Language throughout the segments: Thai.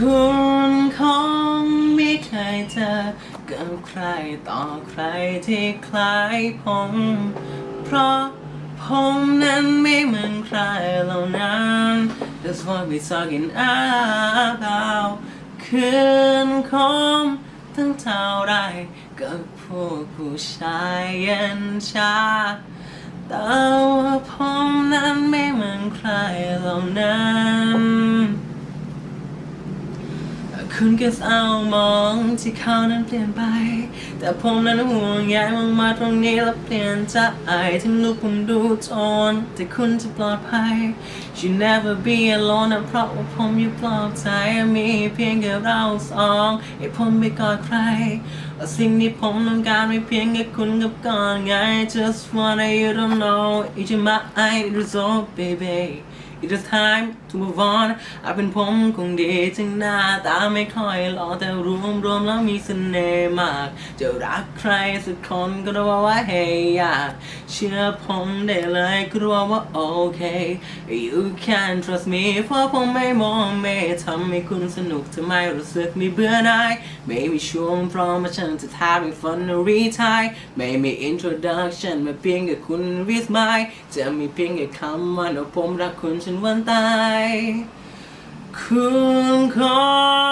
คุณคงไม่เคยเจอกับใครต่อใครที่คล้ายผม เพราะผมนั้นไม่เหมือนใครเหล่านั้น That's what we talking about คืนคมตั้งเท่าไรกับพวกผู้ชายเย็นชาแต่ว่าผมนั้นไม่เหมือนใครเหล่านั้น คุณก็เศร้ามองที่เขานั้นเปลี่ยนไป แต่ผมนั้นห่วงใยมองมาตรงนี้แล้วเปลี่ยนใจถึงลูกผมดูทนแต่คุณจะปลอดภัย You never be alone นะเพราะว่าผมอยู่ปลอบใจมีเพียงแค่เราสองให้ผมไปกอดใครว่าสิ่งที่ผมต้องการไม่เพียงแค่คุณกับก่อนไง Just wanna you to know it's my eye result baby It is time to move on อาจเป็นผมคงดีถึงหน้าตาไม่ค่อยหล่อแต่รวมรวมๆแล้วมีเสน่ห์มาก จะรักใครสักคนก็รู้ว่าเฮ้ยากเชื่อผมได้เลยก็รู้ว่าโอเค You can trust me เพราะผมไม่มองไม่ทำให้คุณสนุกทำไมรู้สึกไม่เบื่อหน่ายไม่มีช่วงพร้อมมาฉันจะทำให้ฝันรีทายไม่มี introduction มาเพียงแค่คุณ with my จะมีเพียงแค่คำว่าเราผมรักคุณฉันวันตายคุณค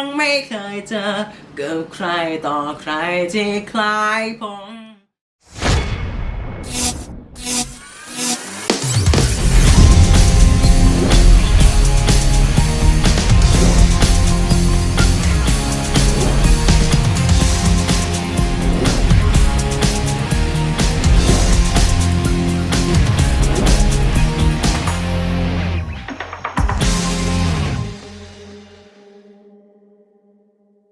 งไม่เคยเจอกับใครต่อใครที่คล้ายผม